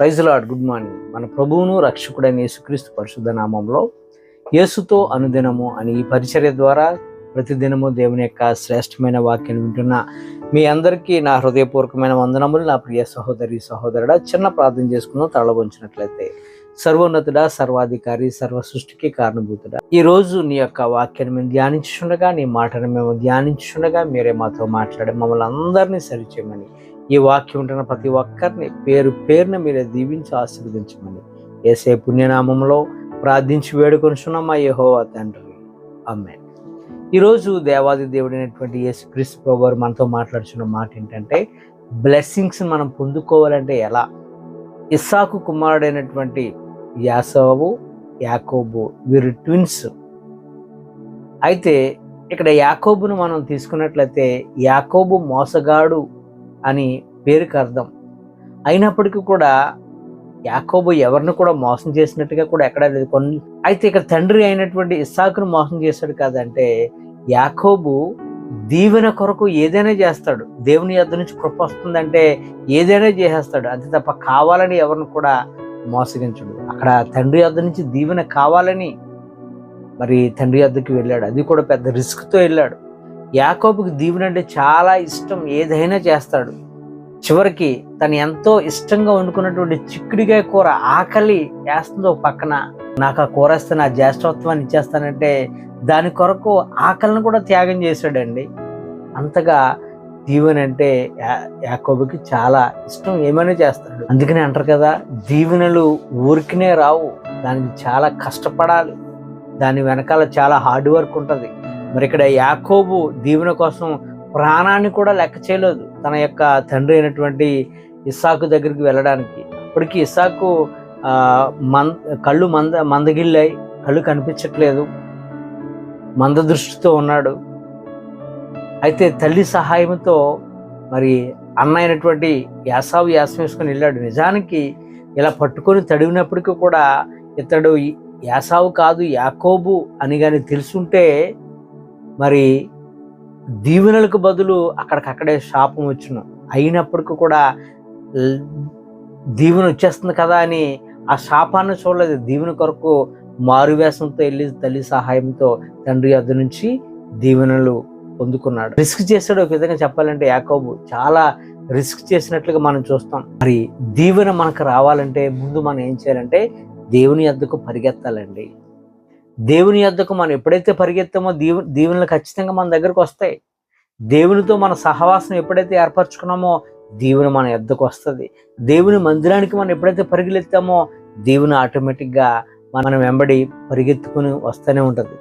Praise lord good morning మన ప్రభువును రక్షకుడైన యేసుక్రీస్తు పరిశుద్ధ నామంలో యేసుతో అనుదినము అని ఈ పరిచర్య ద్వారా ప్రతిదినము దేవుని యొక్క శ్రేష్టమైన వాక్యం వింటున్న మీ అందరికీ నా హృదయపూర్వకమైన వందనములు. నా ప్రియ సహోదరి సహోదరుడా చిన్న ప్రార్థన చేసుకుందాం. తలవంచినట్లయితే సర్వోన్నతుడా సర్వాధికారి సర్వ సృష్టికి కారణభూతుడా. ఈ రోజు నీ యొక్క వాక్యాన్ని మేము ధ్యానించుండగా నీ మాటను మేము ధ్యానించుండగా మీరే మాతో మాట్లాడి మమ్మల్ని అందరినీ సరిచేయమని ఈ వాక్యం ఉంటున్న ప్రతి ఒక్కరిని పేరు పేరున మీరే దీవించి ఆశీర్వదించమని ఏసే పుణ్యనామంలో ప్రార్థించి వేడుకొనిచున్నాం మా యెహోవా తండ్రి. అమ్మే ఈరోజు దేవాది దేవుడైనటువంటి యేసు క్రిస్ ప్రభు మనతో మాట్లాడుతున్న మాట ఏంటంటే బ్లెస్సింగ్స్ మనం పొందుకోవాలంటే ఎలా? ఇస్సాకు కుమారుడైనటువంటి యాసవు యాకోబు వీరు ట్విన్స్. అయితే ఇక్కడ యాకోబును మనం తీసుకున్నట్లయితే యాకోబు మోసగాడు అని పేరుకి అర్థం. అయినప్పటికీ కూడా యాకోబు ఎవరిని కూడా మోసం చేసినట్టుగా కూడా ఎక్కడా లేదు. కొన్ని అయితే ఇక్కడ తండ్రి అయినటువంటి ఇస్సాకును మోసం చేశాడు కాదంటే యాకోబు దీవెన కొరకు ఏదైనా చేస్తాడు. దేవుని యొద్ నుంచి కృప వస్తుందంటే ఏదైనా చేసేస్తాడు. అంతే తప్ప కావాలని ఎవరిని కూడా మోసగించడు. అక్కడ తండ్రి యొద్ నుంచి దీవెన కావాలని మరి తండ్రి యొద్దకి వెళ్ళాడు. అది కూడా పెద్ద రిస్క్తో వెళ్ళాడు. యాకోబుకి దీవెన అంటే చాలా ఇష్టం ఏదైనా చేస్తాడు. చివరికి తను ఎంతో ఇష్టంగా వండుకున్నటువంటి చిక్కుడికాయ కూర ఆకలి వేస్తుందో పక్కన. నాకు ఆ కూర ఇస్తే నా జ్యేష్ఠత్వాన్ని ఇచ్చేస్తానంటే దాని కొరకు ఆకలిని కూడా త్యాగం చేశాడండి. అంతగా దీవెన అంటే యా- యాకోబుకి చాలా ఇష్టం ఏమైనా చేస్తాడు. అందుకనే అంటారు కదా దీవెనలు ఊరికినే రావు. దానికి చాలా కష్టపడాలి. దాని వెనకాల చాలా హార్డ్ వర్క్ ఉంటుంది. మరి ఇక్కడ యాకోబు దీవెన కోసం ప్రాణాన్ని కూడా లెక్క చేయలేదు తన యొక్క తండ్రి అయినటువంటి ఇస్సాకు దగ్గరికి వెళ్ళడానికి. అప్పటికి ఇస్సాకు మన్ కళ్ళు మంద మందగిల్లాయి కళ్ళు కనిపించట్లేదు. మంద దృష్టితో ఉన్నాడు. అయితే తల్లి సహాయంతో మరి అన్న అయినటువంటి యాసావు యాసం వేసుకొని వెళ్ళాడు. నిజానికి ఇలా పట్టుకొని తడివినప్పటికీ కూడా ఇతడు యాసావు కాదు యాకోబు అని కానీ తెలుసుంటే మరి దీవెనలకు బదులు అక్కడికక్కడే శాపం వచ్చును. అయినప్పటికీ కూడా దీవెన వచ్చేస్తుంది కదా అని ఆ శాపాన్ని చూడలేదు. దీవెన కొరకు మారువేషంతో వెళ్ళి తల్లి సహాయంతో తండ్రి అద్దు నుంచి దీవెనలు పొందుకున్నాడు. రిస్క్ చేశాడు. ఒక విధంగా చెప్పాలంటే యాకోబు చాలా రిస్క్ చేసినట్లుగా మనం చూస్తాం. మరి దీవెన మనకు రావాలంటే ముందు మనం ఏం చేయాలంటే దేవుని ఎద్దకు పరిగెత్తాలండి. దేవుని యొద్దకు మనం ఎప్పుడైతే పరిగెత్తామో దీవు దీవెనలు ఖచ్చితంగా మన దగ్గరకు వస్తాయి. దేవునితో మన సహవాసం ఎప్పుడైతే ఏర్పరచుకున్నామో దేవుని మన యొద్దకు వస్తుంది. దేవుని మందిరానికి మనం ఎప్పుడైతే పరిగెత్తామో దేవుని ఆటోమేటిక్గా మనం వెంబడి పరిగెత్తుకుని వస్తూనే ఉంటుంది.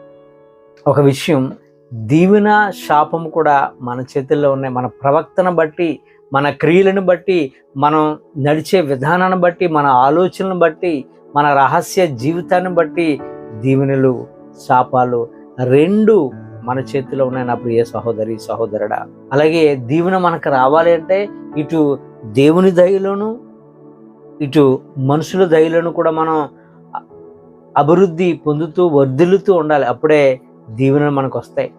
ఒక విషయం దీవెన శాపం కూడా మన చేతుల్లో ఉన్నాయి. మన ప్రవక్తను బట్టి మన క్రియలను బట్టి మనం నడిచే విధానాన్ని బట్టి మన ఆలోచనలను బట్టి మన రహస్య జీవితాన్ని బట్టి దీవెనలు శాపాలు రెండు మన చేతిలో ఉన్నాయి నా ప్రియ సహోదరి సహోదరుడా. అలాగే దీవెన మనకు రావాలి అంటే ఇటు దేవుని దయలోను ఇటు మనుషుల దయలను కూడా మనం అభివృద్ధి పొందుతూ వర్ధిల్లుతూ ఉండాలి. అప్పుడే దీవెనలు మనకు వస్తాయి.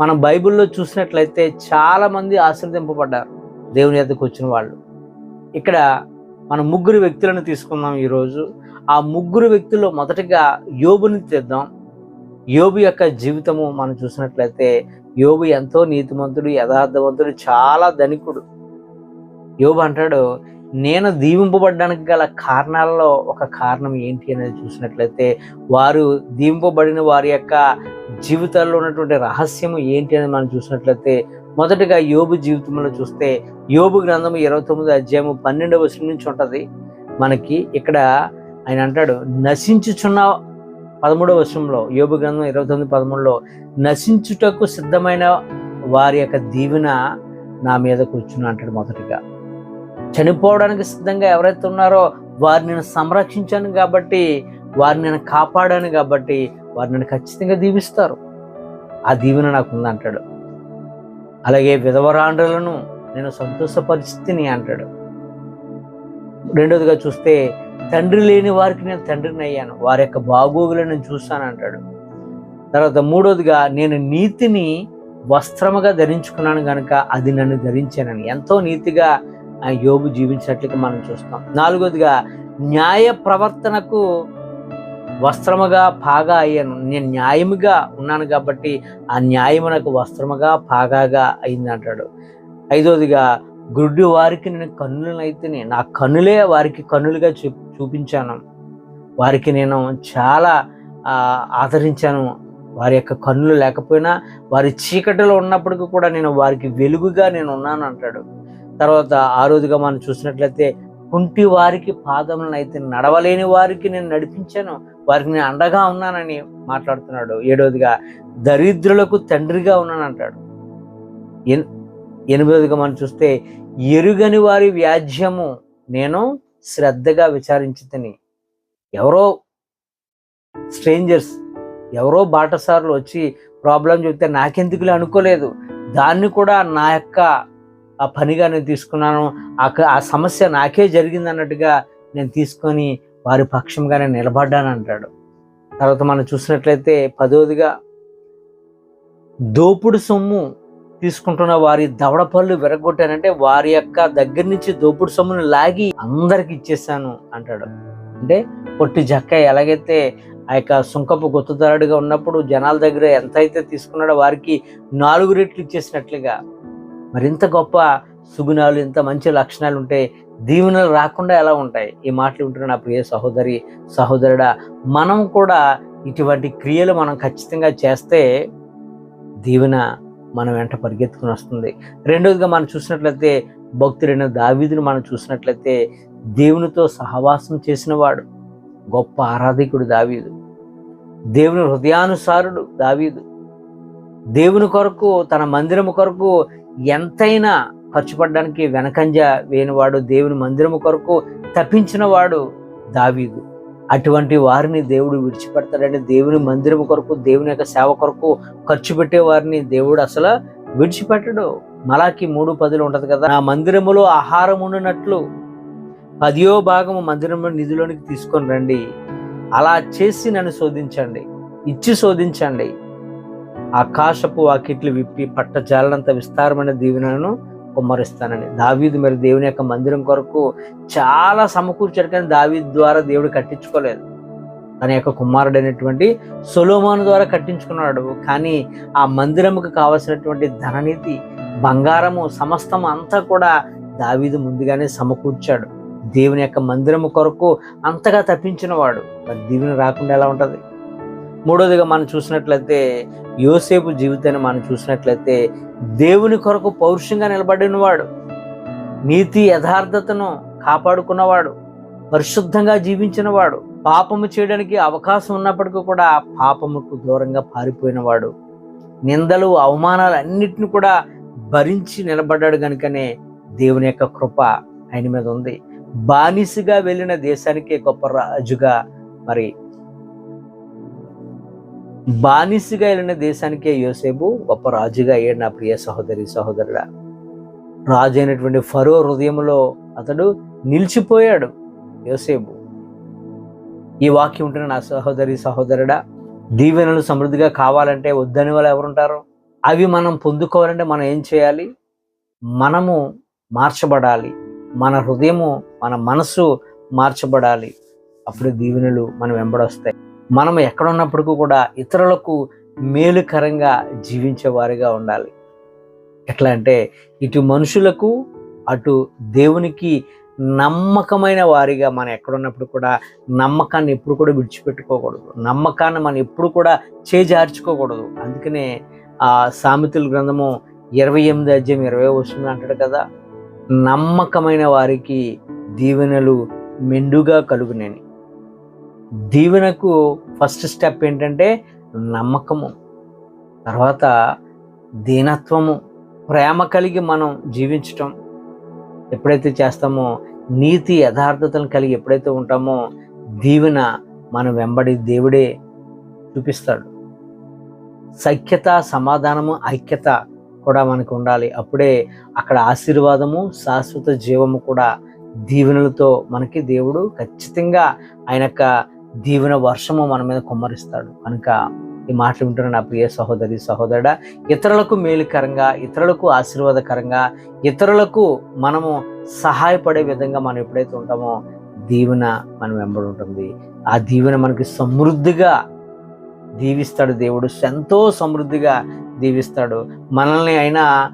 మనం బైబిల్లో చూసినట్లయితే చాలామంది ఆశ్రదింపబడ్డారు దేవుని ఎద్దకు వచ్చిన వాళ్ళు. ఇక్కడ మనం ముగ్గురు వ్యక్తులను తీసుకుందాం ఈరోజు. ఆ ముగ్గురు వ్యక్తుల్లో మొదటగా యోబుని తెద్దాం. యోబు యొక్క జీవితము మనం చూసినట్లయితే యోబు ఎంతో నీతిమంతుడు యథార్థవంతుడు చాలా ధనికుడు. యోబు అంటాడు నేను దీవింపబడడానికి గల కారణాలలో ఒక కారణం ఏంటి? అనేది చూసినట్లయితే వారు దీవింపబడిన వారి యొక్క జీవితాల్లో ఉన్నటువంటి రహస్యము ఏంటి అనేది మనం చూసినట్లయితే మొదటగా యోబు జీవితంలో చూస్తే యోబు గ్రంథము ఇరవై తొమ్మిది అధ్యాయము పన్నెండవ వచనం నుంచి ఉంటుంది. మనకి ఇక్కడ ఆయన అంటాడు నశించుచున్న పదమూడవ వర్షంలో యోబు గ్రంథం ఇరవై తొమ్మిది పదమూడులో నశించుటకు సిద్ధమైన వారి యొక్క దీవెన నా మీద కూర్చుని అంటాడు మొదటిగా. చనిపోవడానికి సిద్ధంగా ఎవరైతే ఉన్నారో వారిని నేను సంరక్షించాను కాబట్టి వారిని నేను కాపాడాను కాబట్టి వారిని నేను ఖచ్చితంగా దీవిస్తారు. ఆ దీవెన నాకు ఉందంటాడు అలాగే విధవరాండ్రులను నేను సంతోషపరిస్థితిని అంటాడు. రెండోదిగా చూస్తే తండ్రి లేని వారికి నేను తండ్రిని అయ్యాను. వారి యొక్క బాగోగులను నేను చూస్తాను అంటాడు. తర్వాత మూడోదిగా నేను నీతిని వస్త్రముగా ధరించుకున్నాను కనుక అది నన్ను ధరించానని. ఎంతో నీతిగా ఆ జీవించినట్లుగా మనం చూస్తాం. నాలుగోదిగా న్యాయ ప్రవర్తనకు వస్త్రముగా పాగా అయ్యాను. నేను న్యాయముగా ఉన్నాను కాబట్టి ఆ న్యాయము నాకు వస్త్రముగా పాగాగా అయింది అంటాడు. ఐదోదిగా గుడ్డి వారికి నేను కన్నులనైతేనే నా కన్నులే వారికి కన్నులుగా చూ చూపించాను. వారికి నేను చాలా ఆదరించాను. వారి యొక్క కన్నులు లేకపోయినా వారి చీకటిలో ఉన్నప్పటికీ కూడా నేను వారికి వెలుగుగా నేను ఉన్నాను అంటాడు. తర్వాత ఆ రోజుగా మనం చూసినట్లయితే కుంటి వారికి పాదములను అయితే నడవలేని వారికి నేను నడిపించాను. వారికి నేను అండగా ఉన్నానని మాట్లాడుతున్నాడు. ఏడవదిగా దరిద్రులకు తండ్రిగా ఉన్నాను అంటాడు ఎనిమిదవదిగా మనం చూస్తే ఎరుగని వారి వ్యాజ్యము నేను శ్రద్ధగా విచారించుతని ఎవరో స్ట్రేంజర్స్ ఎవరో బాటసార్లు వచ్చి ప్రాబ్లం చెప్తే నాకెందుకులే అనుకోలేదు. దాన్ని కూడా నా యొక్క ఆ పనిగా నేను తీసుకున్నాను. ఆ ఆ సమస్య నాకే జరిగింది అన్నట్టుగా నేను తీసుకొని వారి పక్షంగా నేను నిలబడ్డాను అంటాడు. తర్వాత మనం చూసినట్లయితే పదోదిగా దోపుడు సొమ్ము తీసుకుంటున్న వారి దవడ పళ్ళు విరగొట్టానంటే వారి యొక్క దగ్గర నుంచి దోపుడు సొమ్మును లాగి అందరికి ఇచ్చేసాను అంటాడు. అంటే పొట్టి జక్క ఎలాగైతే ఆ యొక్క సుంకపు గుత్తదారుడిగా ఉన్నప్పుడు జనాల దగ్గర ఎంత అయితే తీసుకున్నాడో వారికి నాలుగు రెట్లు ఇచ్చేసినట్లుగా. మరింత గొప్ప సుగుణాలు ఇంత మంచి లక్షణాలు ఉంటే దీవెనలు రాకుండా ఎలా ఉంటాయి? ఈ మాటలు వింటున్న నా ప్రియ సహోదరి సహోదరుడా మనం కూడా ఇటువంటి క్రియలు మనం ఖచ్చితంగా చేస్తే దీవెన మనం వెంట పరిగెత్తుకుని వస్తుంది. రెండోదిగా మనం చూసినట్లయితే భక్తుడైన దావీదును మనం చూసినట్లయితే దేవునితో సహవాసం చేసినవాడు గొప్ప ఆరాధికుడు దావీదు. దేవుని హృదయానుసారుడు దావీదు. దేవుని కొరకు తన మందిరము కొరకు ఎంతైనా ఖర్చు పడడానికి వెనకంజ వేయనివాడు దేవుని మందిరము కొరకు తప్పించినవాడు దావీదు. అటువంటి వారిని దేవుడు విడిచిపెడతాడని దేవుని మందిరము కొరకు దేవుని యొక్క సేవ కొరకు ఖర్చు పెట్టే వారిని దేవుడు అసలు విడిచిపెట్టడు. మలాకి మూడు పదులు ఉంటుంది కదా నా మందిరములో ఆహారం ఉండినట్లు పదియో భాగము మందిరంలో నిధిలోనికి తీసుకొని రండి. అలా చేసి నన్ను శోధించండి. ఇచ్చి శోధించండి. ఆకాశపు వాకిట్లు విప్పి పట్టజాలనంత విస్తారమైన దీవెనలను కుమ్మరిస్తానని. దావీదు మరి దేవుని యొక్క మందిరం కొరకు చాలా సమకూర్చాడు కానీ దావీదు ద్వారా దేవుడు కట్టించుకోలేదు. తన యొక్క కుమారుడైనటువంటి సొలోమాను ద్వారా కట్టించుకున్నాడు. కానీ ఆ మందిరముకు కావలసినటువంటి ధననిధి బంగారము సమస్తము అంతా కూడా దావీదు ముందుగానే సమకూర్చాడు. దేవుని యొక్క మందిరము కొరకు అంతగా తప్పించిన వాడు. మరి దీవెన రాకుండా ఎలా ఉంటది? మూడోదిగా మనం చూసినట్లయితే యోసేపు జీవితాన్ని మనం చూసినట్లయితే దేవుని కొరకు పౌరుషంగా నిలబడినవాడు నీతి యథార్థతను కాపాడుకున్నవాడు పరిశుద్ధంగా జీవించినవాడు పాపము చేయడానికి అవకాశం ఉన్నప్పటికీ కూడా పాపముకు దూరంగా పారిపోయినవాడు నిందలు అవమానాలు అన్నిటిని కూడా భరించి నిలబడ్డాడు కనుకనే దేవుని యొక్క కృప ఆయన మీద ఉంది. బానిసగా వెళ్ళిన దేశానికే గొప్ప రాజుగా మరి బానిసగా వెళ్ళిన దేశానికే యోసేపు గొప్ప రాజుగా అయ్యాడు నా ప్రియ సహోదరి సహోదరుడా. రాజు అయినటువంటి ఫరో హృదయంలో అతడు నిలిచిపోయాడు యోసేపు. ఈ వాక్యం ఉంటున్న నా సహోదరి సహోదరుడా దీవెనలు సమృద్ధిగా కావాలంటే వద్దని వాళ్ళు ఎవరుంటారు? అవి మనం పొందుకోవాలంటే మనం ఏం చేయాలి? మనము మార్చబడాలి. మన హృదయము మన మనసు మార్చబడాలి. అప్పుడు దీవెనలు మనం వెంబడొస్తాయి మనం ఎక్కడున్నప్పటికీ కూడా ఇతరులకు మేలుకరంగా జీవించే వారిగా ఉండాలి. ఎట్లా అంటే ఇటు మనుషులకు అటు దేవునికి నమ్మకమైన వారిగా మనం ఎక్కడున్నప్పుడు కూడా నమ్మకాన్ని ఎప్పుడు కూడా విడిచిపెట్టుకోకూడదు. నమ్మకాన్ని మనం ఎప్పుడు కూడా చేజార్చుకోకూడదు. అందుకనే ఆ సామెతల గ్రంథము ఇరవై ఎనిమిది అధ్యాయం ఇరవై వస్తుంది అంటాడు కదా నమ్మకమైన వారికి దీవెనలు మెండుగా కలుగునేని. దీవెనకు ఫస్ట్ స్టెప్ ఏంటంటే నమ్మకము. తర్వాత దీనత్వము. ప్రేమ కలిగి మనం జీవించటం. ఎప్పుడైతే చేస్తామో నీతి యథార్థతను కలిగి ఎప్పుడైతే ఉంటామో దీవెన మన వెంబడి దేవుడే చూపిస్తాడు. సఖ్యత సమాధానము ఐక్యత కూడా మనకు ఉండాలి. అప్పుడే అక్కడ ఆశీర్వాదము శాశ్వత జీవము కూడా దీవెనలతో మనకి దేవుడు ఖచ్చితంగా ఆయన యొక్క దీవెన వర్షము మన మీద కుమ్మరిస్తాడు. కనుక ఈ మాటలు వింటున్న నా ప్రియ సహోదరి సహోదరుడ ఇతరులకు మేలుకరంగా ఇతరులకు ఆశీర్వాదకరంగా ఇతరులకు మనము సహాయపడే విధంగా మనం ఎప్పుడైతే ఉంటామో దీవెన మనం వెంబడి ఉంటుంది. ఆ దీవెన మనకి సమృద్ధిగా దీవిస్తాడు దేవుడు. ఎంతో సమృద్ధిగా దీవిస్తాడు. మనల్ని అయినా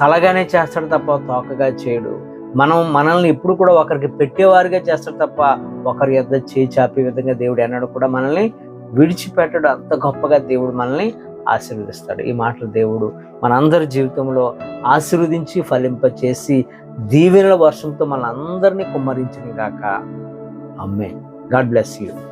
తలగానే చేస్తాడు తప్ప తోకగా చేయడు. మనం మనల్ని ఎప్పుడు కూడా ఒకరికి పెట్టేవారుగా చేస్తాడు తప్ప ఒకరి యొద్ద చేయి చాపే విధంగా దేవుడు అన్నాడు కూడా మనల్ని విడిచిపెట్టడు. అంత గొప్పగా దేవుడు మనల్ని ఆశీర్వదిస్తాడు. ఈ మాటలు దేవుడు మనందరి జీవితంలో ఆశీర్వదించి ఫలింపచేసి దీవెనల వర్షంతో మనందరినీ కుమ్మరించిన గాక. అమ్మే గాడ్ బ్లెస్ యూ.